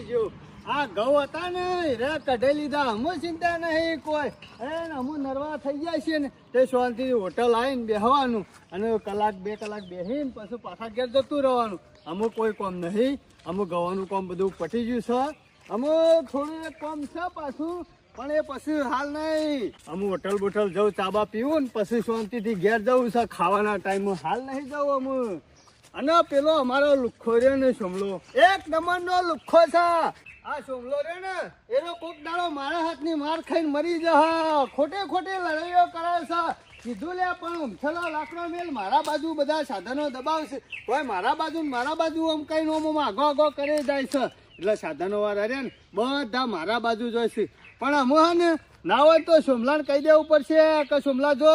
ગયું આ ઘઉં હતા ને, રે કઢાઈ લીધા અમુ ચિંતા નહીં કોઈ. અરે, ને અમુ નરવા થઈ જાય છે ને, તે શાંતિથી હોટલ આવીને બેહવાનું. અને કલાક, બે કલાક બેસીને પછી પાછા ઘેર જતું રહેવાનું. અમુ કોઈ કોમ નહીં અમુ ગવાનું કોમ બધું પટી ગયું છે. અમુ થોડું કોમ છે પાછું, પણ એ પછી હાલ નહીં. અમુ હોટલ બોટલ જવું ચાબા પીવું ને પછી શાંતિથી ઘેર જવું છે. ખાવાના ટાઈમ હાલ નહીં જવું અમુ અને પેલો અમારો લુખ્ખો રહ્યો ને સોમલો એક નંબરનો લુખ્ખો છે. આ સોમલો રે ને, એનો કોક દાડો મારા હાથની માર ખાઈને મરી જહ ખોટે ખોટે લડાઈઓ કરે છે. કીધું લે, પણ ઉમથેલો લાકડો મેલ મારા બાજુ બધા સાધનો દબાવશે. કોઈ મારા બાજુ મારા બાજુ આમ કઈ નો આગો આગો કરી જાય છે. એટલે સાધનો વાળા રે ને, બધા મારા બાજુ જોઈશે પણ અમુ ને, ના હોય તો સોમલાને કહી દેવું પડશે કે સોમલા જો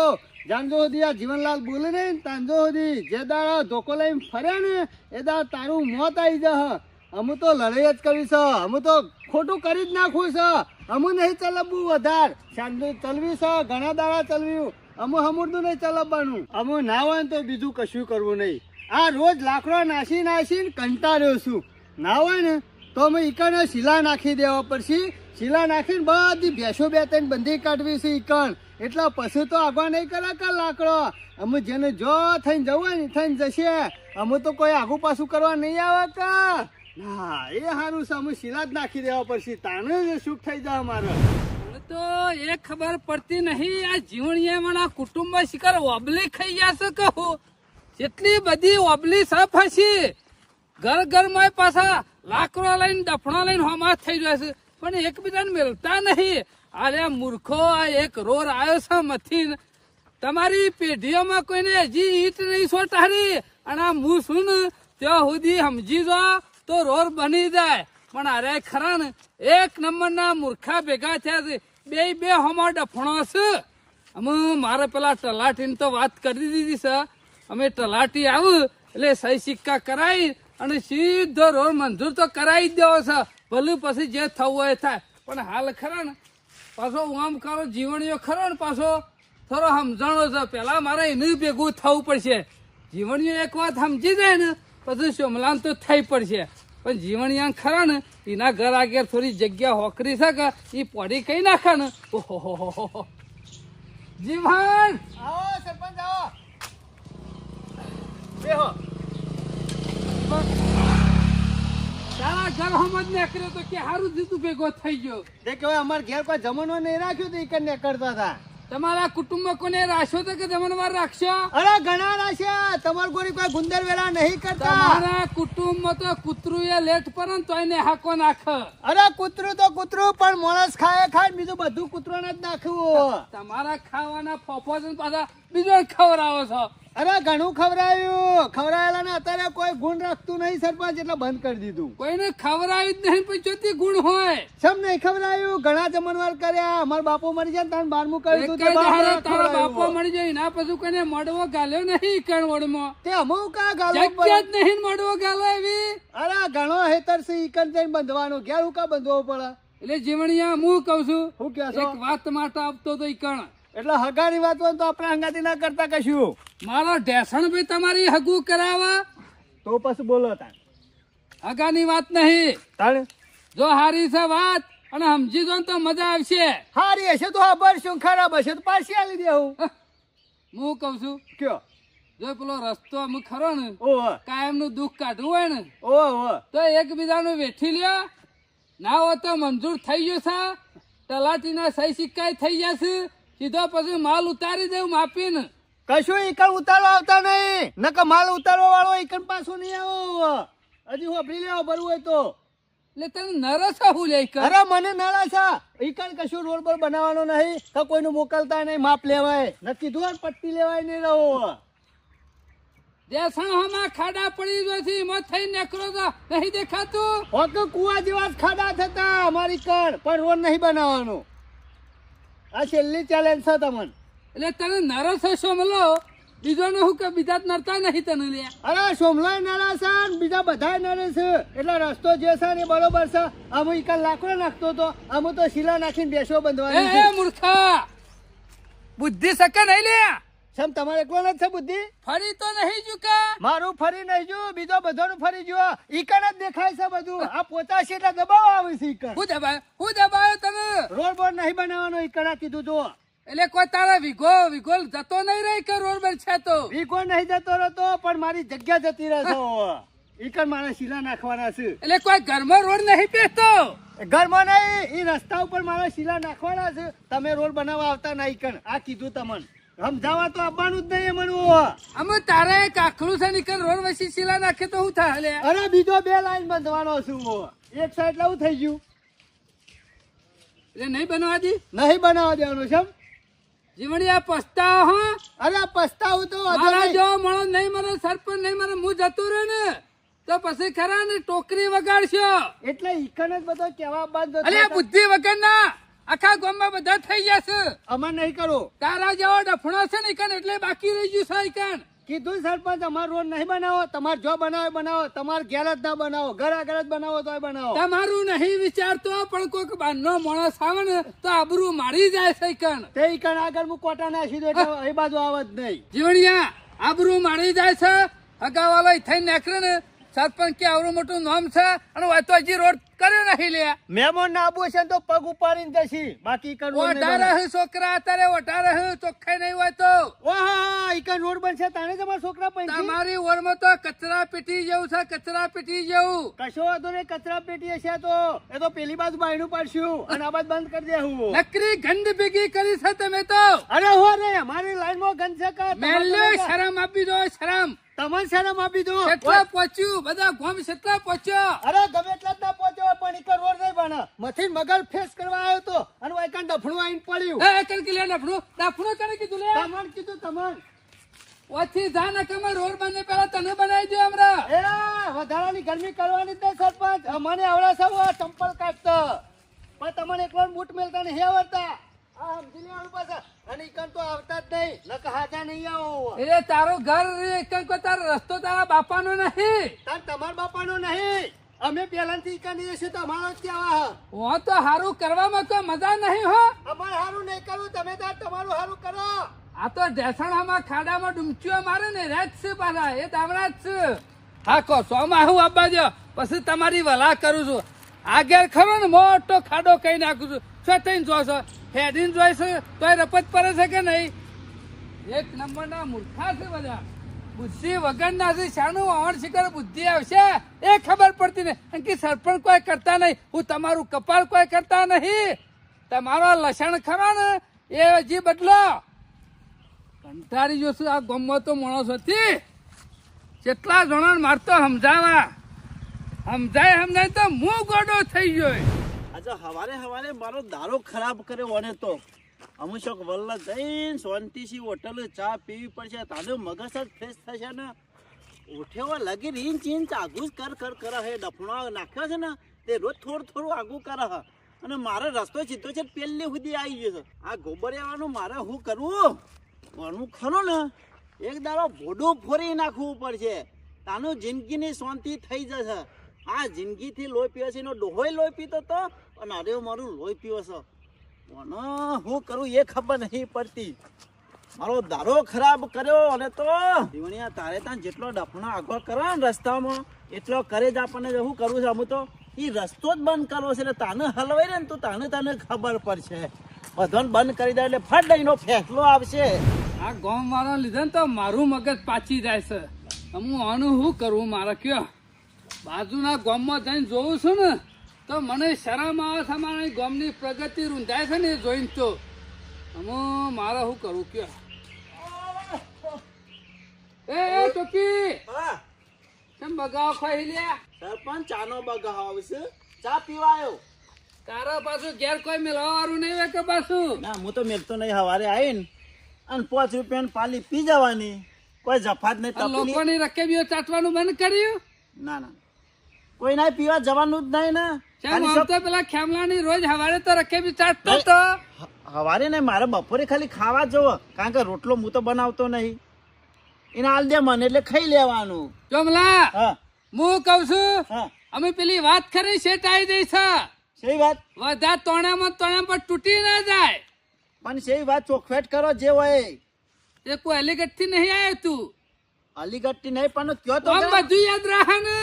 જાણજો સુધી આ જીવનલાલ બોલે ને તાંજો સુધી જે દાડા ધોકો લઈને ફર્યા ને, એ દાડા તારું મોત આવી જશે. અમુ તો લડાઈ જ કરવી છે. તો ખોટું કરી જ નાખવું છે. અમુ નહીં ચલાવવું વધાર. શાંતિ ચલવી છે, ઘણા દાડા ચલવ્યું. અમુ હમુરનું નહીં ચલાવવાનું. અમુ ના હોય ને તો બીજું કશું કરવું નહીં. આ રોજ લાકડો નાસી નાસીને કંટાળ્યો છું. ના હોય ને, તો અમે ઈકણને શીલા નાખી દેવા પડશે. શીલા નાખીને બધી ભેંસો બે ત્રણ બંધી કાઢવી છે ઈકણ. એટલે પછી તો આગવા નહીં કરે કે લાકડો? અમે જેને જો થઈને જવું હોય ને થઈને જશે. અમે તો કોઈ આગુ પાછું કરવા નહીં આવે કે? ના, એ સારું છે. અમે શીલા જ નાખી દેવા પડશે. તાને જ સુખ થઈ જાય અમારે. તો એ ખબર પડતી નહીં. આ જીવણીએ મને કુટુંબ શિકાર ઓબલી ખાઈ જશે કહું જેટલી બધી ઓબલી સફ હશી. ઘર ઘરમાં પાછા લાકડો લઈને દફણો લઈને હોમાસ થઈ જાય છે. પણ એકબીજાને મેળતા નહીં. અરે મૂર્ખો, આ એક રોર આવ્યો છે મથીન. તમારી પેઢીઓમાં કોઈને હજી ઈટ નહીં સોટાડી અને આ હું સુન ત્યાં સુધી સમજી જો તો રોર બની જાય. પણ અરે ખરા ને એક નંબરના મૂર્ખા ભેગા થયા છે. બે બે હમો ડફણો છે. અમે મારે પેલા તલાટીને તો વાત કરી દીધી છે. અમે તલાટી આવું, એટલે સહી સિક્કા કરાવી અને સીધો રોડ મંજૂર તો કરાવી જ દેવો છે. ભલું પછી જે થવું હોય થાય. પણ હાલ ખરા ને પાછો આમ કરો જીવણીઓ ખરો ને પાછો? થોડો સમજણો છે, પેલા મારે એનું ભેગું થવું પડશે. જીવણીઓ એક વાત સમજી જાય ને, પછી સોમલાન તો થઈ પડશે. પણ જીવણીયા ખરા ને, એના ઘર આગળ થોડી જગ્યા હોકરી છે કે એ પડી કઈ નાખે ને? ઓહો જીવન આવો, સરપંચ આવો. બેહો. તારા ઘર હમ જ નીકળ્યો તો કે સારું જીતું ભેગો થઈ ગયો. તે કહેવાય અમારે ઘેર કોઈ જમણવા નહીં રાખ્યું તો ઈકણ ને કરતા હતા? તમારા કુટુંબ કોને રાખ્યો તો કે જમણવાર રાખશો અરે ઘણા રાખ્યા. તમાર કોઈ કોઈ ગુંદર વેલા નહીં કરતા. તમારા કુટુંબમાં તો કૂતરું એ લેટ પર ને તોય હાકો નાખ. અરે કૂતરું તો કૂતરું પણ માણસ ખાય ખાય બીજું બધું કૂતરાને જ નાખવું. તમારા ખાવાના ફોફો પાછા બીજો ખવડાવો છો. અરે ઘણું ખવડાયું. ખવડાયેલા ને અત્યારે કોઈ ગુણ રાખતું નહીં સરપંચ એટલે બંધ કરી દીધું. કોઈને ખવડાવી જ નહીં પછી ગુણ હોય. સમ નહીં ખવડાયું? ઘણા જમણવાર કર્યા. અમાર બાપુ મરી જાય ને બારમું હારે વાર તારા બાપો ખવડાયું. જાય ના પછી કોઈને મળવો ગાલ્યો નહીં કણવડમાં તે અમુક કા ગાલો જગ્યા જ નહીં મળવો ગાલો એવી. અરે ઘણો હેતર છે ઈકન જઈને બંધવાનો. ઘેર હું કા બંધવો પડે? એટલે જીવણિયા હું કઉ છું હું કહે એક વાત માટે આપતો તો ઈ કણ. એટલે હગાની વાત હોય તો આપણે હંગાતી ના કરતા કશું. મારો ઢેસણ ભાઈ તમારી હગું કરાવવા તો પછી બોલો તાણ. હગાની વાત નહીં. તારે જો હારી છે વાત અને સમજી જો તો મજા આવશે. હારી હશે તો ખબર શું ખરાબ હશે તો પાછી આલી દેવું હું કઉ છું કયો? જો પેલો રસ્તો અમુક ખરો ને ઓહ કાયમનું દુઃખ કાઢવું હોય ને ઓહો તો એકબીજાનું વેઠી લ્યો. ના હોય તો મંજૂર થઈ ગયું છે. તલાટીના સહી સિક્કા થઈ જશે સીધો પછી માલ ઉતારી દેવું માપીને. કશું ઈકણ ઉતારવા આવતા નહીં. નકર માલ ઉતારવા વાળો ઈકણ પાછો નહીં આવો. હજી હોભરી લેવા ભરવું હોય તો. એટલે તને નરસા હું લે કર અરે મને નરસા છે ઈકણ કશું રોડ પર બનાવવાનો નહીં તો કોઈનું મોકલતા નહીં માપ લેવાય. નક્કી હોત પટ્ટી લેવાય નહીં રહો. જેસા હમા ખાડા પડી છે મત થઈ નેકરો તો નહીં દેખાતું? ઓકે કુવા જેવા ખાડા થતા અમારી કણ પણ રોડ નહીં બનાવવાનો. આ છેલ્લી ચેલેન્જ છે તમને. એટલે તને નારાજ હશો સોમલો બીજો ને હું કે બીજા નરતા નહીં તને લે અરે સોમલો નડા છે બીજા બધા નરે છે. એટલે રસ્તો જે છે ને બરોબર છે. આમ એક લાકડો નાખતો તો આમ તો શીલા નાખીને બેસો બંધવાની છે મૂર્ખા. બુદ્ધિ શકે નહીં લે સમ તમારે એકલો છે બુદ્ધિ? ફરી તો નહીં ચૂકા મારું ફરી નહીં જો બીજો બધાનું ફરી જો ઈકણ જ દેખાય છે બધું. આ પોતા છે એટલે દબાવ આવે છે ઈકણ. હું દબાયો? હું દબાયો તને? રોડ બોર્ડ નહીં બનાવવાનો ઈકણ કીધું તો એટલે કોઈ તારા વિઘો વિઘો જતો નહીં રહી કે રોડ પર છે તો? વીકો નહીં જતો રહેતો પણ મારી જગ્યા જતી રહેતો ઈકણ મારા શીલા નાખવાના છે. એટલે કોઈ ઘરમાં રોડ નહીં પેસતો ઘરમાં નહીં એ રસ્તા ઉપર મારા શીલા નાખવાના છે. તમે રોડ બનાવવા આવતા ના ઈકણ. આ કીધું તમને. સમજાવવા તો આવવાનું જ નહીં એમનું અમે તારે આખલું છે નીકળ રોડ વસી શીલા નાખે તો હું થાય લે? અરે બીજો બે લાઈન બંધવાનો છું એક સાઈડ લાવું થઈ ગયું. એટલે નહીં બનાવવા દી? નહીં બનાવવા દેવાનું છે? જીવણી આ પસ્તાવ હો. અરે પસ્તાવું તો મારા. જો મળો નહીં મારો સરપંચ નહીં મારો હું જતું રહે ને તો પછી ખરા ને ટોકરી વગાડશો. એટલે ઈકન જ બધો કેવા બાદ અરે બુદ્ધિ વગર ના આખા ગામમાં બધા થઈ જશે અમાર નહીં કરો. તારા જેવો ડફણો છે ને કણ એટલે બાકી રહી ગયું છે કણ કીધું સરપંચ અમારો રોડ નહીં બનાવો તમારે જો બનાવો બનાવો તમારે ઘેર જ ના બનાવો ઘર આગળ જ બનાવો તોય બનાવો. તમારું નહીં વિચારતો પણ કોઈક બારનો માણસ આવે ને તો આબરૂ મારી જાય છે કણ તે કણ આગળ હું કોટા નાખી દો એટલે એ બાજુ આવે જ નહીં. જીવણિયા આબરૂ મારી જાય છે. અગાવાલો થઈ નાખરે ને સરપંચ કે આવડું મોટું નામ છે અને હજી રોડ કર્યો નહીં લે. મહેમાન ના આબુ છે તો પગ ઉપાડીને જશી. બાકી કરવું ઓઢા બનાવો. રહે છોકરા અત્યારે ઓઢા રહે ચોખ્ખાઈ નહીં હોય તો. ઓહા ઈકણ રોડ બનશે તાણે તમારા છોકરા પૈકી. તમારી ઓરમાં તો કચરા પેટી જેવું છે કચરા પેટી જેવું. કશો વાંધો નહીં કચરા પેટી હશે તો. એ તો પેલી બાજુ બાયણું પાડશું અને આ બાજુ બંધ કરી દેવું નકરી ગંદ ભેગી કરી છે તમે તો. અરે હો રે અમારી લાઈનમાં ગંધ છે કા? મેલ્યો શરમ આપી દો શરમ. તમને શેના માપી દો કેટલા પહોંચ્યું? બધા ગોમ કેટલા પહોંચ્યો? અરે ગમે એટલા જ ના પહોંચ્યો પણ એક રોડ નહીં બને મથી મગર ફેસ કરવા આવ્યો તો અને વાયકાન ડફણું આઈન પડ્યું. એ કણ લે ડફણું? ડફણું તને કીધું લે? તમને કીધું તમને. ઓછી જા ને કમર રોડ બને પેલા તને બનાવી દો હમણાં. એ વધારાની ગરમી કરવાની તે સરપંચ. મને આવડે સૌ ચંપલ કાઢતો. પણ તમને એકવાર બૂટ મેલતા નહીં હે આ એ તારું ઘર એકમ કો તારો રસ્તો તારા બાપાનો નહીં. તાર તમાર બાપાનો નહીં. અમે પહેલાથી ઈકન છીએ તો અમારો જ કહેવા હું. તો હારું કરવામાં કોઈ મજા નહીં હો. અમારે સારું નહીં કરવું તમે તાર તમારું સારું કરો. આ તો ઢેસણામાં ખાડામાં ડુમચીઓ મારે ને રેત છે પાછા એ તામડા જ છે. હા કહો સોમાં હું આપવા દો પછી તમારી વલા કરું છું. આગળ ખરો ને, મોટો ખાડો કઈ નાખું છું. શું થઈને જોશો? હેડીને જોઈ તોય રપત પડે છે કે નહીં? એક નંબરના મૂર્ખા છે બધા. બુદ્ધિ વગરના છે. શાનું વાવણ શિખર બુદ્ધિ આવશે? એ ખબર પડતી નહીં. કે સરપંચ કોઈ કરતા નહીં. હું તમારું કપાળ કોઈ કરતા નહીં. તમારો લસણ ખરો ને? એ હજી બદલો. કંટાળી જોશું આ ગમો તો માણસ હતી કેટલા જણા મારતો સમજાવા. સમજાય સમજાય તો હું ગોડો થઈ ગયો. આજે હવારે હવારે મારો દારો ખરાબ કર્યો અને તો. અમુક શોખ વલ્લા જઈને શાંતિથી હોટલ ચા પીવી પડશે. તાનો મગજ જ ફ્રેશ થશે ને. ઉઠ્યો લાગી રીંચ ઇંચ આગું જ કર કર કરે હે. ડફણો નાખ્યો છે ને, તે રોજ થોડું થોડું આગું કરે હે. અને મારે રસ્તો સીધો છે પેલી સુધી આવી ગયો છે. આ ગોબરિયાવાનું મારે શું કરવું? કોનું ખરું ને? એક દાડો ભોડું ફોરી નાખવું પડશે. તાનું જિંદગીની શાંતિ થઈ જશે. આ જિંદગીથી લોહી પીવે છે એનો ડોહોય લોહી પીતો તો અને અરે મારું લોહી પીવો છો કોનો હું કરું એ ખબર નહીં પડતી. મારો દારો ખરાબ કર્યો અને તો જીવણિયા, તારે ત્યાં જેટલો ડફણો આગળ કરો ને રસ્તામાં, એટલો કરે જ આપણને શું કરવું છે? હું તો એ રસ્તો જ બંધ કરવો છે એટલે તાને હલવાઈ ને તો તાને તને ખબર પડશે. બધાને બંધ કરી દે એટલે ફટ એનો ફેસલો આવશે. આ ગોમ વાળા લીધે ને તો મારું મગજ પાછી જાય છે. હું આનું શું કરવું મારે કયો? બાજુના ગામમાં જઈને જોઉં છું ને તો મને શરમ આવે છે મારા ગામની પ્રગતિ રૂંધાય છે ને એ જોઈને તો. હું મારે શું કરું કયો એ એ ટોકી કેમ બગાવ ખાઈ લ્યા? સરપંચ ચાનો બગાવ આવશે. ચા પીવા આવ્યો તારા પાછું ઘેર કોઈ મેળવવાનું નહીં કે પાછું? ના હું તો નહીં. હવારે આવીને અને પાંચ રૂપિયાની પાલી પી જવાની. કોઈ જફાત નહીં લોકોની રકેબીઓ ચાટવાનું બંધ કર્યું? ના ના. કોઈ ના પીવા જવાનું જ નહીં ને. પેલા ખેમલાની રોજ હવારે તો રકેબી ચાટતો તો. હવારે ને મારે બપોરે ખાલી ખાવા જવો. કારણ કે રોટલો હું તો બનાવતો નહીં. એને હાલ દે મને એટલે ખાઈ લેવાનું. ચોમલા હા. કઉ છું અમે પેલી વાત શેઠ આવી દઈ છે. સહી વાત? વધા તોણામાં તોણા પર તૂટી ના જાય. પણ સહી વાત ચોખવેટ કરો જે હોય. એ કોઈ અલીગઢથી નહીં આવ્યો તું. અલીગઢ નહીં પણ કયો તો બધું યાદ રાખે ને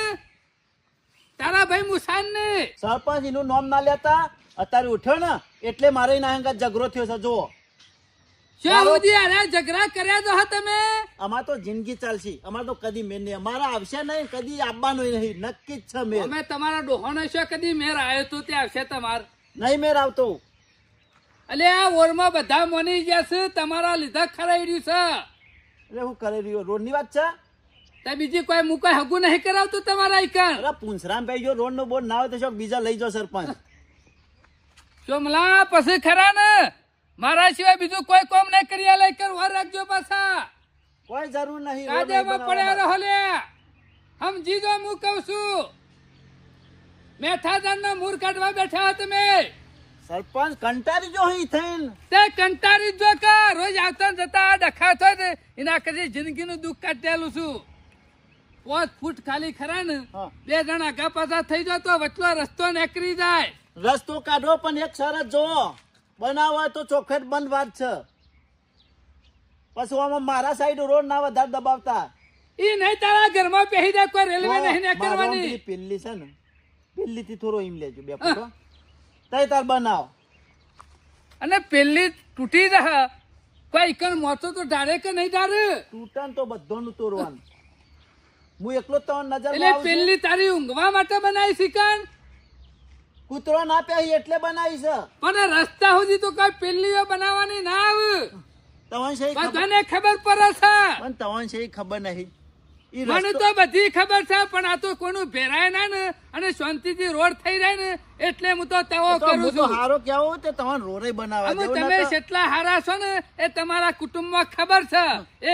તારા ભાઈ મુસાન ને સરપંચ એનું નામ ના લેતા અત્યારે ઉઠ્યો ને એટલે મારે એના ઝઘડો થયો છે જુઓ. ઝઘડા કર્યા તો હા તમે? અમાર તો જિંદગી ચાલશે. અમાર તો કદી મેર નહીં. અમારા આવશે નહીં કદી આવવાનું નહીં. નક્કી જ છે મેર. અમે તમારા ડોહોનો છે કદી મેર આવ્યો તો તે આવશે તમાર. નહીં મેર આવતો અલે આ ઓરમાં બધા મની ગયા છે તમારા લીધા ખરાઈ રહ્યું છે. એટલે હું કરી રહ્યો? રોડની વાત છે? તે બીજી કોઈ હું કોઈ હગું નહીં કરાવતું તમારા ઈકણ. અરે પૂંછરામભાઈ જો રોડ નો બોર્ડ ના હોય તો બીજા લઈ જાઓ સરપંચ. ચોમલા પછી ખરા ને? મારા સિવાય બીજું કોઈ કોમ નહીં કરી લઈ કર વાર રાખજો પાછા. કોઈ જરૂર નહીં કાજેમાં પડ્યા. રહો લે. સમજી જો હું કહું છું. મેથાદાન ના મૂર કાઢવા બેઠા તમે. સરપંચ કંટાળી જો હી થઈન તે કંટાળી જો કા રોજ આવતા જતા ડખા થાય ને એના કદી જિંદગીનું દુઃખ કાઢેલું છું. પાંચ ફૂટ ખાલી ખરા ને બે જણા આગા પાછા થઈ જાય તો વચલો રસ્તો નીકળી જાય. રસ્તો કાઢો પણ એક શરત જો બનાવો તો ચોખેટ બંધ વાત છે. પછી આમાં મારા સાઈડ રોડ ના વધારે દબાવતા. ઈ નહીં તારા ઘરમાં પહેરી જાય કોઈ રેલવે નહીં પેલી પેલી છે ને પેલી થી થોડો ઈમ લેજો બે ફોટો તઈ તાર બનાવો. અને પેલી તૂટી રહે કોઈ ઈકણ મોતો તો ડારે કે નહીં ડારે તૂટન તો બધાનું તોડવાનું. હું એકલો તો નજર એટલે પેલી તારી ઊંઘવા માટે બનાવી શીકણ કૂતરો ના પે એટલે બનાવી છે. પણ રસ્તા સુધી તો કઈ પેલીઓ બનાવવાની ના આવે. તવન છે ખબર? બધાને ખબર પડે છે. પણ તવન છે ખબર નહીં? મને તો બધી ખબર છે પણ આ તો કોઈનું ભેરાય ના ને? અને શાંતિથી રોડ થઈ જાય ને એટલે હું તો તવો કરું છું. હારો કેવો તે તમારે રોરે બનાવવા અમે તમે જેટલા હારા છો ને એ તમારા કુટુંબમાં ખબર છે.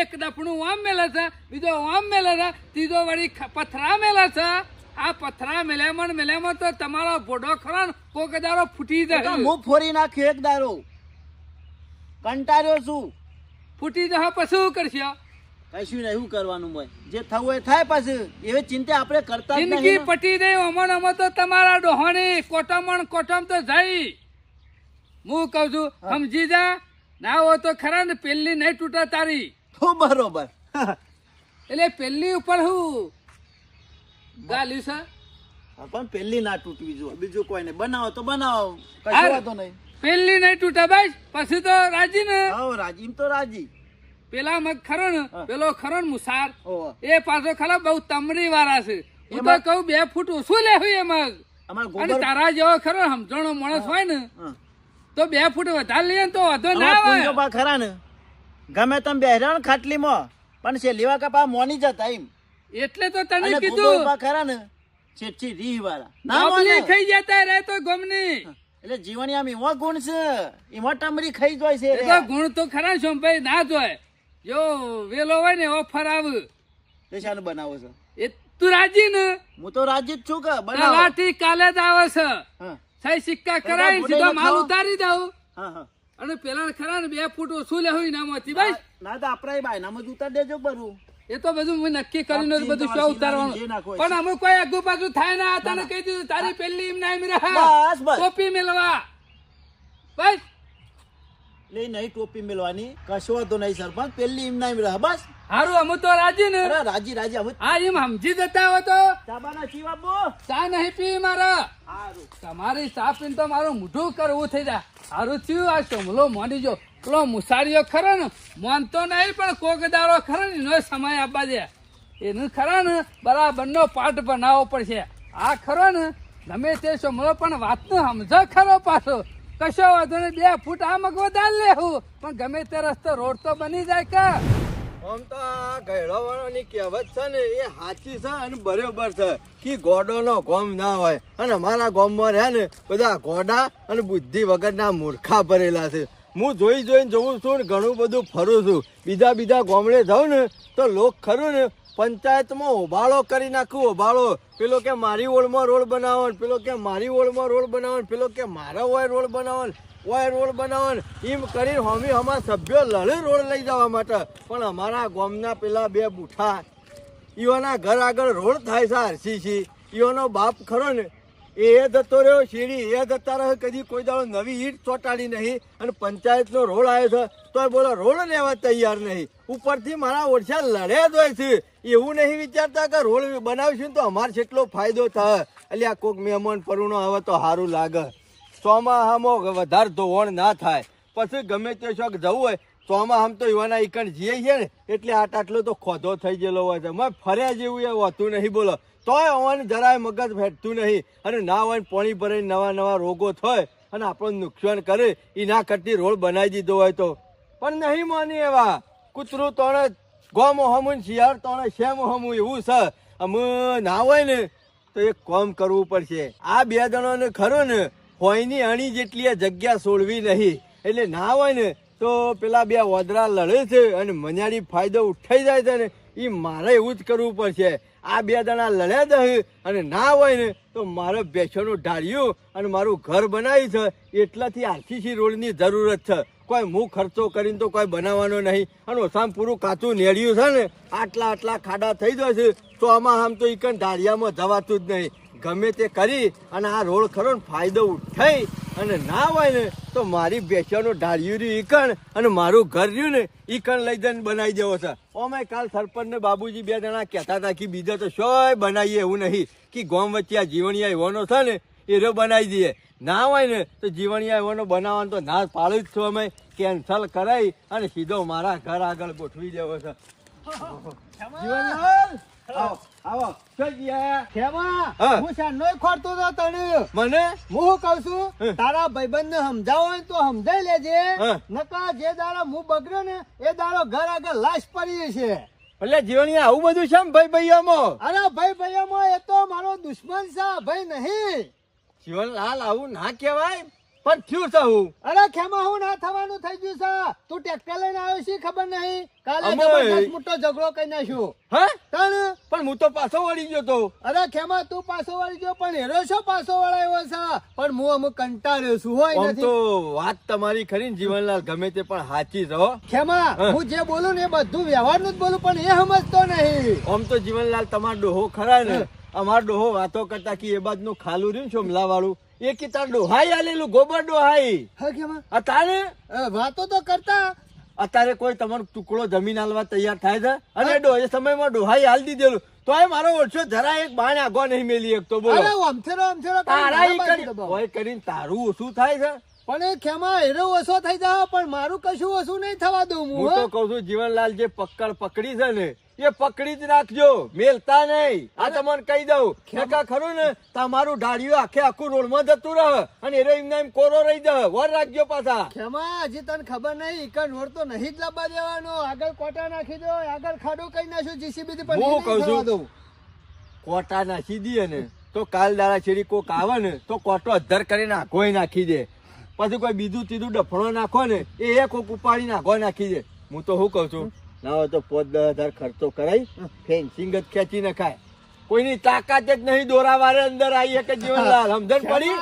એક દફણું આમ મેલે છે બીજો આમ મેલે છે ત્રીજો વળી પથરા મેલે છે. આ પથરા મેલેમણ મેલેમણ તો તમારો ભોડો ખરો કોક દારો ફૂટી જાય. હું ફોરી નાખ્યો એક દારો કંટાળ્યો છું. ફૂટી જાય પછી શું કરશો? કશું નહીં કરવાનું હોય? જે થવું એ થાય પાછું. એવી ચિંતા આપણે કરતા જિંદગી પટી દે અમણ અમો તો તમારા ડોહાણી કોટમણ કોટમ તો જઈ હું કઉ છું સમજી જા ના હોય તો ખરા ને પેલી નહીં તૂટે તારી. તો બરોબર. એટલે પેલી ઉપર હું? ગાલ્યું છે? પણ પેલી ના તૂટવી જો બીજું કોઈ નહીં. બનાવો તો બનાવો. કશું વાંધો નહીં. પેલી નહીં તૂટે ભાઈ. પછી તો રાજી ને. હા રાજી તો રાજી. પેલા મગ ખરો ને પેલો ખરો ને મુસાર એ પાછો ખરા બહુ તમરી વાળા છે. હું તો કહું બે ફૂટ ઓછું લેવું એ મગ અને તારા જેવો ખરો સમજણો માણસ હોય ને તો બે ફૂટ વધારે લઈએ તો વધો ના આવે. ખરા ને. ગમે તમે બેહરા ખાટલીમાં પણ છે લેવા કપા મોની જતા એમ. એટલે તો તને કીધું. ખરા ને છેટછી રી વાળા. ના મોની. ખાઈ જતા રહે તો ગમની એટલે જીવન આમ એવો ગુણ છે એમાં ટમરી ખાઈ જાય છે ગુણ તો ખરા છે ભાઈ? ના જોય જો વેલો હોય ને ઓફર ફરાવ તે શાનું બનાવો છો? એ તું રાજી ને? હું તો રાજી જ છું કે બનાવો. તલાટી કાલે જ આવે છે. સાઈ સિક્કા કરાવી સીધો માલ ઉતારી દઉં. હા હા. અને પેલા ખરા ને બે ફૂટ ઓછું લેવું એનામાંથી ભાઈ. ના તો આપણા નામ જ ઉતાર દેજો બરું એ તો બધું હું નક્કી કરીને બધું શો ઉતારવાનું. પણ અમુક કોઈ આગુ પાછું થાય ના તને કહી દીધું તારી પેલી એમ ના એમ રહે. ટોપી મેલવા બસ લે નહીં ટોપી મેળવાની. કશો વાંધો નહીં સરપંચ. પેલી એમ ના એમ બસ. હારું અમુ તો રાજી ને. રાજી રાજી અમુ આ એમ સમજી જતા હો તો. ચાબાના શિવ બાબુ ચા નહીં પી મારા. હારું. તમારી ચા પીને તો મારું મોઢું કરવું થઈ જાય. હારું થયું આ સમલો મોડી જો. પેલો મુસારીઓ ખરો ને મોનતો નહીં પણ કોક દારો ખરો ને એનો સમય આપવા દે. એનું ખરા ને બરાબરનો પાઠ બનાવવો પડશે. આ ખરો ને ગમે તે સમલો પણ વાતનો સમજો ખરો પાછો. કશો વાંધો નહીં, બે ફૂટ આ મગવો દાલ લેવું. પણ ગમે તે રસ્તો રોડ તો બની જાય કે. આમ તો આ ગયડાવાળાની કહેવત છે ને, એ સાચી છે અને બરોબર છે કે ગોડોનો ગોમ ના હોય. અને અમારા ગોમમાં રહ્યા ને, બધા ગોડા અને બુદ્ધિ વગરના મૂર્ખા ભરેલા છે. હું જોઈ જોઈને જોઉં છું ને ઘણું બધું ફરું છું. બીજા બીજા ગોમડે જાઉં ને, તો લોક ખરું ને પંચાયતમાં ઉભાળો કરી નાખું ઉભાળો પેલો કે મારી ઓળમાં રોડ બનાવો પેલો કે મારી ઓળમાં રોડ બનાવો પેલો કે મારા હોય રોડ બનાવો હોય રોડ બનાવો એમ કરીને હોમી અમારા સભ્યો લડે રોડ લઈ જવા માટે. પણ અમારા ગામના પેલા બે બુઠા, ઈઓના ઘર આગળ રોડ થાય છે આરસીસી. ઈઓનો બાપ ખરો ને, એ જતો રહ્યો, શેરી એ જતા રહ્યો કદી કોઈ દાડો નવી ઈટ ચોટાડી નહીં અને પંચાયતનો રોડ આવ્યો છે તો બોલો રોડ લેવા તૈયાર નહીં. ઉપરથી મારા ઓછા લડ્યા જ હોય છે. એવું નહીં વિચારતા કે રોડ બનાવશું તો અમારે કેટલો ફાયદો થાય. એટલે આ કોક મહેમાન પરુણો આવે તો સારું લાગે. ચોમાહામાં વધારે ધોવણ ના થાય. પછી ગમે તે શોખ જવું હોય, ચોમાહામ તો યુવાના ઈકણ જઈએ છે ને, એટલે આટ આટલો તો ખોધો થઈ ગયેલો હોય છે. મેં ફર્યા જેવું એ હોતું નહીં બોલો. તોય હોવાને જરાય મગજ ફેટતું નહીં. અને ના હોય ને પાણી ભરાઈ નવા નવા રોગો થાય. અને આપણને નુકસાન કરે એના કરતી રોડ બનાવી દીધો હોય તો. પણ નહીં માની એવા. કૂતરું તોણે ગોમો હમું શિયાળ તોણે શેમ હમું એવું છે. અમે ના હોય ને, તો એક કોમ કરવું પડશે. આ બે જણાને ખરો ને, હોયની અણી જેટલી જગ્યા છોડવી નહીં. એટલે ના હોય ને, તો પેલા બે વદરા લડે છે અને મન્યાળી ફાયદો ઉઠાઈ જાય છે ને એ મારે એવું જ કરવું પડશે. આ બે જણા લડ્યા દે અને ના હોય ને, તો મારે બેસવાનું ઢાળ્યું અને મારું ઘર બનાવ્યું છે. એટલાથી આરસીસી રોડની જરૂરત છે. કોઈ હું ખર્ચો કરીને તો કોઈ બનાવવાનો નહીં. અને ઓછામાં પૂરું કાચું નેળ્યું છે ને, આટલા આટલા ખાડા થઈ જશે, તો આમાં આમ તો ઈકન ઢાળિયામાં જવાતું જ નહીં. ગમે તે કરી અને આ રોડ ખરો ને ફાયદો ઉઠાઈ અને ના હોય ને, તો મારી બેસવાનું ઢાળ્યું રહ્યું ઈકણ અને મારું ઘર રહ્યું ને ઈકણ લઈ જઈને બનાવી દેવો છે. ઓમે કાલ સરપંચ ને બાબુજી બે જણા કહેતા હતા કે બીજા તો શોય બનાવીએ એવું નહીં, કે ગામ વચ્ચે આ જીવણિયા એવાનો છે ને, એ બનાવી દઈએ. ના હોય ને તો જીવણિયા એવાનો બનાવવાનો તો ના પાડું જ છો અમે. કેન્સલ કરાવી અને સીધો મારા ઘર આગળ ગોઠવી દેવો છે. જીવનલાલ! આવો મને? હું કહું છું? તારા ભાઈબંધ સમજાવો તો સમજાઈ લેજે. નકા જે દાડો હું બગડ્યો ને એ દાડો ઘર આગળ લાશ પડી છે એટલે જીવણીયા આવું બધું છે ભાઈ ભાઈઓમાં અરે ભાઈ ભાઈઓમાં એ તો મારો દુશ્મન છે ભાઈ નહીં. જીવનલાલ આવું ના કહેવાય પણ થયું છે હું અરે ખેમા હું ના થવાનું થઈ ગયું છે. તું ટ્રેક્ટર લઈને આવ્યો છે ખબર નહીં. કાલે જબરદસ્ત મોટો ઝઘડો કરી નાખ્યો. હે? તણ? પણ હું તો પાછો વળી ગયો તો. અરે ખેમા તું પાછો વળી ગયો પણ હેરો છો પાછો વળાયો છે. પણ હું અમુક કંટાળ્યો છું હોય નથી. તો વાત તમારી ખરી જીવનલાલ ગમે તે પણ સાચી રહો ખેમા હું. જે બોલું ને એ બધું વ્યવહારનું જ બોલું પણ એ સમજતો નહીં. આમ તો જીવનલાલ તમારો ડોહો ખરા ને. અમારો ડોહો વાતો કરતા કે એ બાજનું ખાલું રહ્યું ને વાળું એ કે તાર ડોહાઈ આલેલું ગોબર ડોહાઈ. અત્યારે વાતો તો કરતા. અત્યારે કોઈ તમારો ટુકડો જમીન હાલવા તૈયાર થાય છે? અને ડો એ સમયમાં ડોહાઈ હાલ દીધેલું. તો એ મારો ઓછો જરા એક બાણ આગો નહીં મેલી એક તો બોલો. અમથેરો અમથેરો તારા કરીને તારું ઓછું થાય છે? પણ એ ખેમા એનો ઓછો થઈ જાય પણ મારું કશું ઓછું નહીં થવા દઉં હું તો. કઉ છું જીવનલાલ જે પકડ પકડી છે ને એ પકડી જ રાખજો. મેલતા નહીં. આ તમને કહી દઉં. ખેકા ખરું ને? તમારું ઢાળિયું આખે આખું રોડમાં જતું રહે. અને એરો એમને એમ કોરો રહી જાય. વર રાખજો પાછા. ખેમા હજી તને ખબર નહીં ઈકન રોડ તો નહીં જ લાવવા દેવાનો. આગળ કોટા નાખી દો આગળ ખાડો કઈ નાખ્યો જીસીબી થી પણ હું કહું છું. કોટા નાખી દઈએ ને તો કાલ દાડા છેડી કોક આવે ને તો કોટો અધર કરીને આખોય નાખી દે. પછી કોઈ બીજું ત્રીજું ડફણો નાખો ને એ એક કોક ઉપાડીને આખો નાખી દે. હું તો શું કઉ છું ના હોય તો પોત દસ હજાર ખર્ચો કરાય ફેન્સિંગ જ ખેંચી નખાય. કોઈની તાકાત જ નહીં દોરાવારે અંદર આવી કે જીવનલાલ. સમજણ પડી?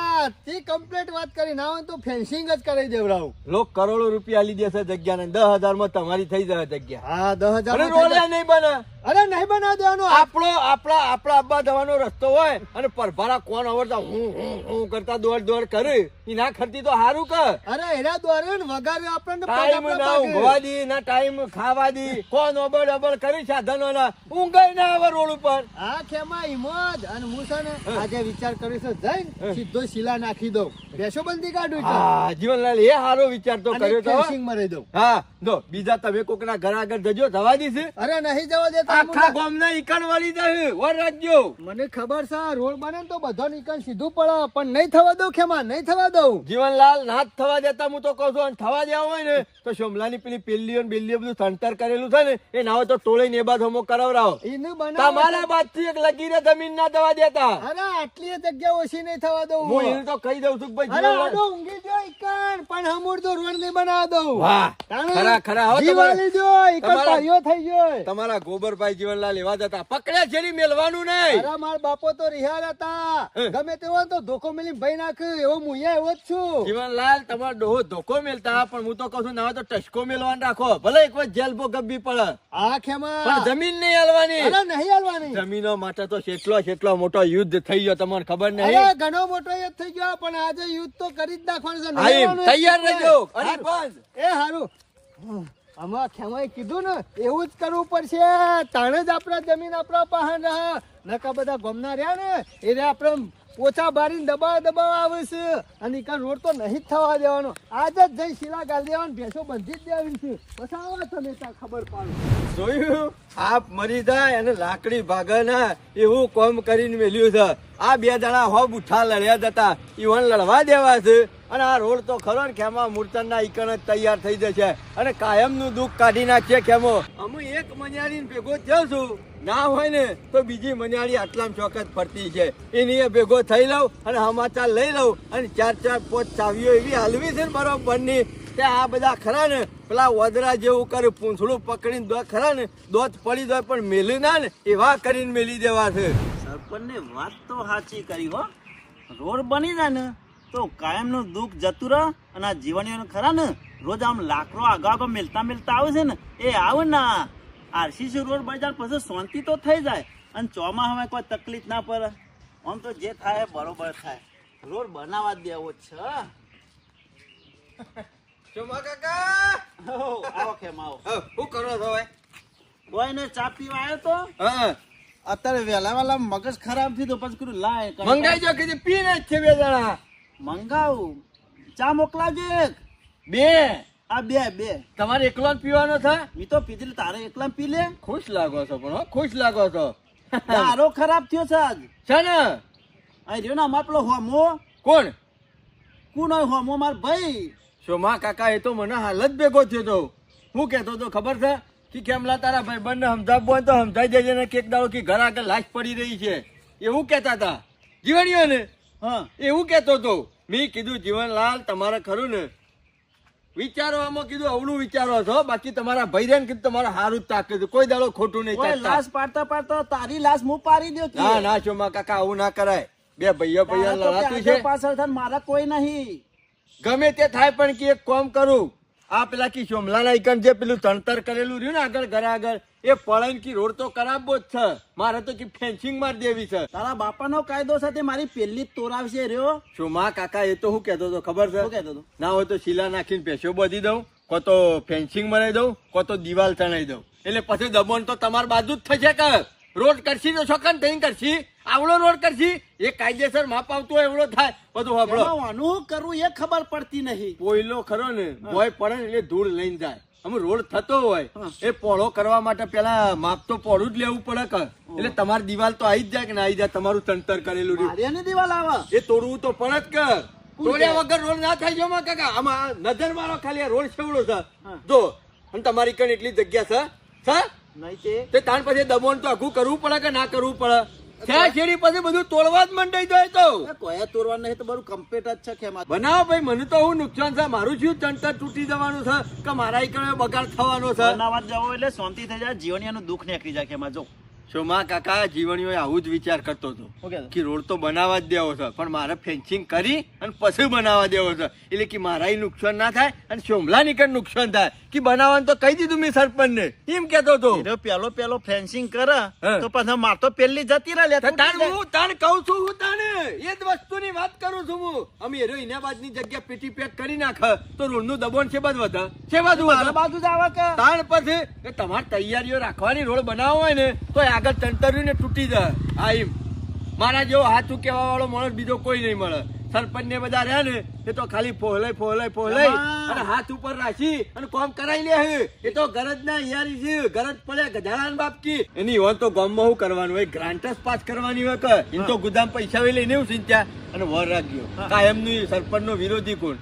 તે કમ્પ્લીટ વાત કરી. ના હોય તો ફેન્સિંગ જ કરી દેવડાવું લોક કરોડો રૂપિયા લીધે છે જગ્યા ને દસ હજારમાં તમારી થઈ જાય જગ્યા. હા દસ હજાર. નહીં બને. અરે નહીં બના દેવાનો આપણો આપણા આપણા આબા જવાનો રસ્તો હોય અને પરભારા કોણ આવડતા હું હું હું કરતા દોડ દોડ કરે. ના ખરતી તો સારું કર. અરે એના દ્વારા ને વગાડ્યો આપણને ટાઈમ ના ઊંઘવા દી ના ટાઈમ ખાવા દી. કોણ અબળ અબળ કરી સાધનો ના ઊંઘાઈ ના આવે રોડ ઉપર. હા ખેમા હિંમત અને હું છે ને આજે વિચાર કર્યો છે જઈને સીધો શીલા નાખી દઉં. બેસો બંધી કાઢું. હા જીવનલાલ એ સારો વિચાર તો કર્યો તો. રહી દઉં. હા જો બીજા તમે કોકના ઘર આગળ જજો થવા દીશે. અરે નહીં જવા દેતા. આખા ગામના ઈકણ વાળી દે વર રાખજો મને ખબર છે રોડ બને તો બધો નીકળ સીધું પડે પણ નહીં થવા દઉં ખેમા નહીં થવા દઉં? જીવનલાલ ના થવા દેતા હું તો કહું છું અને થવા દેવા હોય ને તો સોમલાની પેલી પેલીઓ ને બિલ્લીઓ બધું સંતર કરેલું છે ને એ ના હોય તો ટોળે ને બાદ હમો કરાવરાવો. એનું બનાવ તમારા બાજથી એક લગીરે જમીન ના દવા દેતા. અરે આટલી જગ્યા ઓછી નહીં થવા દઉં હું એને તો કહી દઉં છું ભાઈ અરે આડો ઊંઘી જો ઈકણ પણ હમુર તો રોડ નહીં બનાવ દઉં. વાહ ખરા ખરા તમારા- થઈ ગયો. તમારા ગોબર ગોરભાઈ જીવનલાલ એવા હતા. પકડ્યા છે મેલવાનું નહીં. અરે માર બાપો તો રિહાર હતા. ગમે તેવો તો ધોકો મેલી ભાઈ નાખ્યો. એવો મુયા એવો જ છું. જીવનલાલ તમારો ડોહો ધોકો મેલતા પણ હું તો કહું છું ના તો ટસકો મેલવાનું રાખો. ભલે એક વાર જેલ ભો ગબ્બી પડે. આ પણ જમીન નહીં હાલવાની. અરે નહીં હાલવાની. જમીનો માટે તો કેટલો કેટલો મોટો યુદ્ધ થઈ ગયો તમને ખબર અરે નહીં ઘણો મોટો યુદ્ધ થઈ ગયો પણ આજે યુદ્ધ તો કરી જ નાખવાનું છે. તૈયાર. રહેજો. અરે બસ એ હારું. આમાં ખેમાએ કીધું ને, એવું જ કરવું પડશે. તાણે જ આપણા જમીન આપણા પહાણ રહ્યા નકા બધા ગમના રહ્યા ને, એ રહ્યા આપણે ઓછા બારીને દબાવ દબાવ આવે છે. અને ઈકા રોડ તો નહીં જ થવા દેવાનો. આજ જ જઈ શીલા ગાળી દેવાનું, ભેંસો બંધી જ દેવાની છે. પછી આવો તમે ખબર પાડો. જોયું? આપ મરી જાય અને લાકડી ભાગે ના, એવું કોમ કરીને મેલ્યું છે. આ બે જણા હોબ ઉઠા લડ્યા જતા ઈવન લડવા દેવા છે. અને આ રોડ તો ખરો ને ખેમા, મૂર્તનના ઈકણ જ તૈયાર થઈ જશે. અને કાયમનું દુઃખ કાઢી નાખશે ખેમો. અમે એક મનિયાળી ભેગો થયો છું. ના હોય ને તો બીજી મનિયાળી આટલામ ચોકત ફરતી છે. એની એ ભેગો થઈ લઉં અને સમાચાર લઈ લઉં અને ચાર ચાર પોચ ચાવીઓ એવી હાલવી છે ને બરોબરની તે આ બધા ખરા ને પેલા વદરા જેવું કરે, પૂંછડું પકડીને દો ખરા ને, દોત પડી દો પણ મેલી ના ને, એવા કરીને મેલી દેવા છે. સરપંચને વાત તો સાચી કરી હો. રોડ બની જાય ને તો કાયમનું દુઃખ જતું રહે અને આ જીવણીઓને ખરા ને? રોજ આમ લાકડો આગા આગળ મેલતા મેલતા આવે છે ને એ આવે ના. આરસીસી રોડ બજાર પછી શાંતિ તો થઈ જાય અને ચોમાસામાં કોઈ તકલીફ ના પડે. આમ તો જે થાય બરોબર થાય. રોડ બનાવવા દેવો છે. ચોમા કાકા! આવો કેમ આવો. શું કરો છો ભાઈ કોઈને ચા પીવા આવ્યો તો? હા. અત્યારે વેલા વેલા મગજ ખરાબ થયું તો પછી કીધું લાય મંગાઈ જો કીધું પીને જ છે બે જણા. મંગાવું. ચા મોકલાવજે એક. બે. આ બે બે. તમારે એકલો જ પીવાનો છે? મી તો પીધી તારે એકલા પી લે. ખુશ લાગો છો પણ હો, ખુશ લાગો છો. તારો ખરાબ થયો છે આજ. છે ને? અહીં રહ્યો ને આમાં પેલો હોમો. કોણ? કોણ હોય હોમો? માર ભાઈ. સોમા કાકા એ તો મને હાલ જ ભેગો થયો તો. હું કહેતો તો ખબર છે કે કેમલા તારા ભાઈ બંને સમજાવવું હોય તો સમજાઈ દેજે ને કેક દાડો કે ઘર આગળ લાશ પડી રહી છે. એવું કહેતા હતા જીવણીઓ ને. એવું કહેતો હતો. મેં કીધું જીવનલાલ તમારે ખરું ને? વિચારો આમાં કીધું અવળું વિચારો છો. બાકી તમારા ભૈરન કીધું તમારે સારું જ તાકે છે. કોઈ દાડો ખોટું નહીં ઓય લાશ પાડતા પાડતા તારી લાશ હું પાડી દો કે ના ના સોમા કાકા આવું ના કરાય. બે ભાઈઓ તારા લડાતું છે પાછળ મારા કોઈ નહીં. ગમે તે થાય પણ કે એક કોમ કરું. આ પેલા કી સોમલાના ઈકણ જે પેલું તણતર કરેલું રહ્યું ને આગળ ઘરે આગળ એ પળન કી રોડ તો ખરાબ જ છે. મારે તો કે ફેન્સિંગ માર દેવી છે. તારા બાપાનો કાયદો સાથે મારી પેલી જ તોરાવશે રહ્યો સોમા કાકા એ તો હું કહેતો હતો ખબર છે? કહેતો હતો? ના હોય તો શીલા નાખીને પેશો બધી દઉં કો તો ફેન્સિંગ બનાવી દઉં કો તો દિવાલ તણાઈ દઉં. એટલે પછી દબોન તો તમારી બાજુ જ થશે કે? રોડ કરશી તો છોકન થઈને કરશી? આવડો રોડ કરશી? એ કાયદેસર માપ આવતો એવડો થાય. બધું વાપરો આનું કરવું એ ખબર પડતી નહીં. પોયલો ખરો ને બોય પડે એટલે ધૂળ લઈને જાય. અમે રોડ થતો હોય એ પોળો કરવા માટે પેલા માપ તો પોળું જ લેવું પડે કે. એટલે તમારી દિવાલ તો આવી જ જાય કે ના આવી જાય? તમારું તંતર કરેલું રહ્યું. દિવાલ આવે. એ તોડવું તો પડે જ કે. તોડ્યા વગર રોડ ના થાય જો કે કાકા આમાં નજર મારો ખાલી રોડ છેવડો છે. જો અને તમારી કણ એટલી જગ્યા છે સર નહીં તે. તાણ પછી દમણ તો આખું કરવું પડે કે ના કરવું પડે? છેડી પછી બધું તોડવા જ મંડાઈ જાય તો. કોઈ તોરવા નહીં તો બધું કમ્પ્લીટ જ છે કે બનાવો ભાઈ મને તો હું નુકસાન છે મારું શું ચણતર તૂટી જવાનું છે? કે મારા એક બગાડ થવાનો છે? બનાવવા જવો એટલે શાંતિ થઈ જાય જીવનીનું દુઃખ નીકળી જાય કે જો. સોમા કાકા જીવણીઓ આવું જ વિચાર કરતો હતો કે રોડ તો બનાવવા જ દેવો છે પણ મારે ફેન્સિંગ કરી અને પછી બનાવવા દેવો છે. એટલે કે મારા નુકસાન ના થાય અને સોમલા નીકળ નુકસાન થાય. કે બનાવવાનું તો કહી દીધું મેં સરપંચ ને એમ કેતો હતો. પેલો પેલો ફેન્સિંગ કરે તો પછી માર તો પેલી જતી રહે લે હું તાણ કહું છું હું તાણે. એ જ વસ્તુની વાત કરું છું હું. અમે એરો ઇનાબાદની જગ્યા પીટી પેક કરી નાખે. તો રોડનું દબોણ છે બાદ વધે છે બાજુ બાજુ જ આવે કે? તાણ પછી તમારે તૈયારીઓ રાખવાની રોડ બનાવવા હોય ને તો આગળ ચંતર્યું ને તૂટી જાય. આ એમ. મારા જેવો હાથું કહેવા વાળો માણસ બીજો કોઈ નહીં મળે. સરપંચ ને બધા રહ્યા ને એ તો ખાલી ફોહલાઈ ફોહલાઈ ફોહલાઈ અને હાથ ઉપર રાખી અને કોમ કરાવી લે હે. એ તો ગરજ ના યારી છે. ગરજ પડે ગધાડાન બાપકી. એની હોય તો ગામમાં શું કરવાનું હોય? ગ્રાન્ટસ પાસ કરવાની હોય કે? એમ તો ગુદામ પૈસા લઈને એવું સિંચા અને વર રાખ્યો કાયમનું સરપંચ નો વિરોધી કોણ?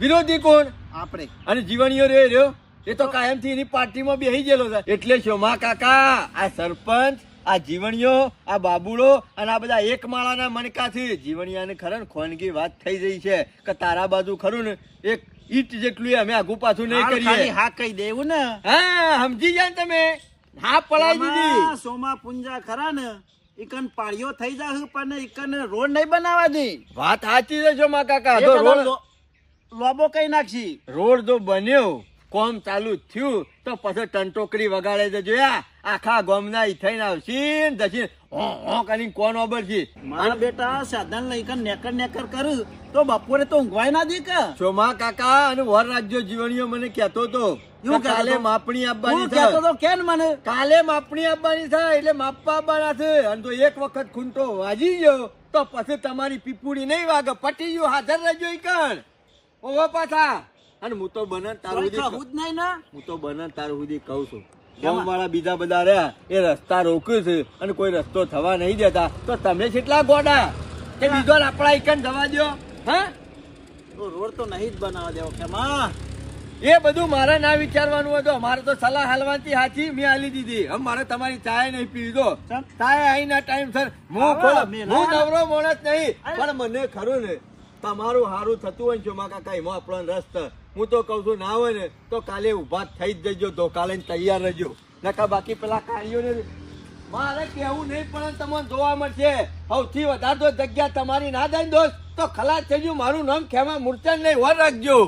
વિરોધી કોણ? આપણે અને જીવનીઓ રે રહ્યો એ તો કાયમથી એની પાર્ટીમાં બેહી ગયેલો છે. એટલે શોમા કાકા આ સરપંચ આ જીવણીઓ આ બાબુડો અને આ બધા એક માળાના મણકાથી જીવણિયાને ખરા ને ખોનગી વાત થઈ રહી છે કે તારા બાજુ ખરું ને એક ઈટ જેટલું અમે આગુ પાછું નહીં કરીએ. હા કહી દેવું ને. હા સમજી જાય તમે? હા પડાઈ દીધી. સોમા પુંજા ખરા ને ઇકન પાળીઓ થઈ જાહે પણ ઇકન રોડ નહીં બનાવવા દે. વાત સાચી છે ચોમા કાકા? રોડ લોબો કઈ નાખશી? રોડ જો બન્યો કોમ ચાલુ થયું. તો પછી ટંટોકરી વગાડે છે જોયા. આખા ગોમના ઈથાઈને આવશીન ને જશી હો કરીને કોણ ઓબર છે? મારા બેટા સાધન લઈ નેકર નેકર કરું. તો બપોરે તો ઊંઘવાય ના દે કે ચોમા કાકા અને વર રાજ્યો જીવણીઓ મને કહેતો તો કાલે માપણી આપવાની છે તો કેન મને? કાલે માપણી આપવાની છે એટલે માપવા આપવાના છે. અને તો એક વખત ખૂંટો વાજી ગયો. તો પછી તમારી પીપુડી નહીં વાગે પટી ગયું હાજર રહેજો ઈ કણ. ઓવો પાછા. અને હું તો બને તાર સુધી ને. હું તો બને તાર સુધી કહું છું. કેમાં? ગામવાળા બીજા બધા રહ્યા એ રસ્તા રોક્યું છે અને કોઈ રસ્તો થવા નહીં દેતા. તો તમે કેટલા ગોડા? કે બીજો આપણા ઈકન જવા દો હા? તો રોડ તો નહીં જ બનાવવા દેવો કે માં એ બધું મારે ના વિચારવાનું હતું અમારે તો સલાહ હાલવાની હાથી મેં હાલી દીધી. હવે મારે તમારી ચાય નહીં પીવી દો ચાય ચાય ના ટાઈમ સર. હું હું નવરો મોણસ નહીં પણ મને ખરું ને તમારું સારું થતું હોય ને ચોમા કાકા એમાં આપણો રસ હું તો કઉ છું, ના હોય ને, તો કાલે ઊભા થઈ જ જજો તો કાલે તૈયાર રહેજો. નકા બાકી પેલા કાર્યોને મારે કેવું નહીં, પણ તમને જોવા મળશે. સૌથી વધારે તો જગ્યા તમારી ના જાય દોસ્ત, તો ખલાસ થઈ ગયું. મારું નામ ખેમા મૂર્ચન નહીં, વર રાખજો.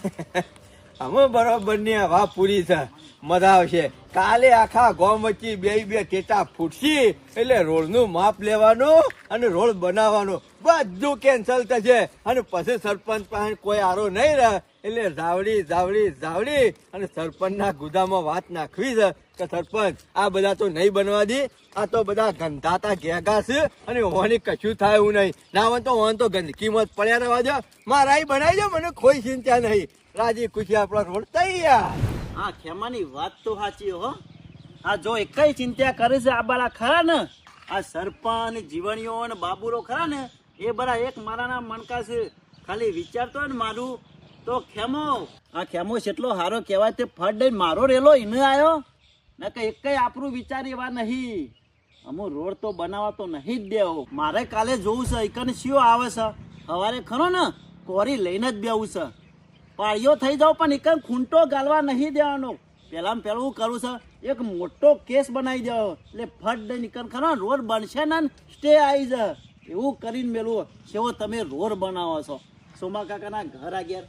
અમે બરાબરની હવા પૂરી છે. મજા આવશે. કાલે આખા ગોમ વચ્ચે બે બે ટેટા ફૂટશી. એટલે રોડનું માપ લેવાનું અને રોડ બનાવવાનો. બધું કેન્સલ થશે. અને પછી સરપંચ પાસે કોઈ આરો નહીં રહે. એટલે ઝાવડી ઝાવડી ઝાવડી અને સરપંચના ગુદામાં વાત નાખવી છે કે સરપંચ, આ બધા તો નહીં બનવા દે. આ તો બધા ગંધાતા ઘેગા છે અને ઓની કશું થાય એવું નહીં. ના હોય તો ઓન તો ગંદકી મત પડ્યા રહેવા દો મારા બનાવી દો મને કોઈ ચિંતા નહીં. રાજી ખુશી આપણા રોડ તૈયાર. આ ખેમાની વાત તો સાચી હો. આ જો એકઈ ચિંતા કરે છે આ બાળા ખરા ને, આ સરપંચ, જીવણીઓ ને બાબુરો ખરા ને, એ બધા એક મારાના મણકા છે. ખાલી વિચારતો ને મારું, તો ખેમો. આ ખેમો કેટલો સારો કહેવાય તે ફટ દઈ મારો રેલો એને આવ્યો ને કે એકઈ આપણું વિચાર એવા નહીં. અમુ રોડ તો બનાવવા તો નહીં જ દેવો. મારે કાલે જોવું છે એકને શિયો આવે છે. સવારે ખરો ને, કોરી લઈને જ બેવું છે. પાળીઓ થઈ જાવ પણ એક ખૂંટો ગાલવા નહીં દેવાનો. પહેલાં પહેલું હું કરું છે, એક મોટો કેસ બનાવી દેવો એટલે ફટ દઈ નીકળ, ખરો, રોડ બનશે ને સ્ટે આવી જ. એવું કરીને મેલું છેવો તમે રોડ બનાવો છો. સોમા કાકાના ઘર આગળ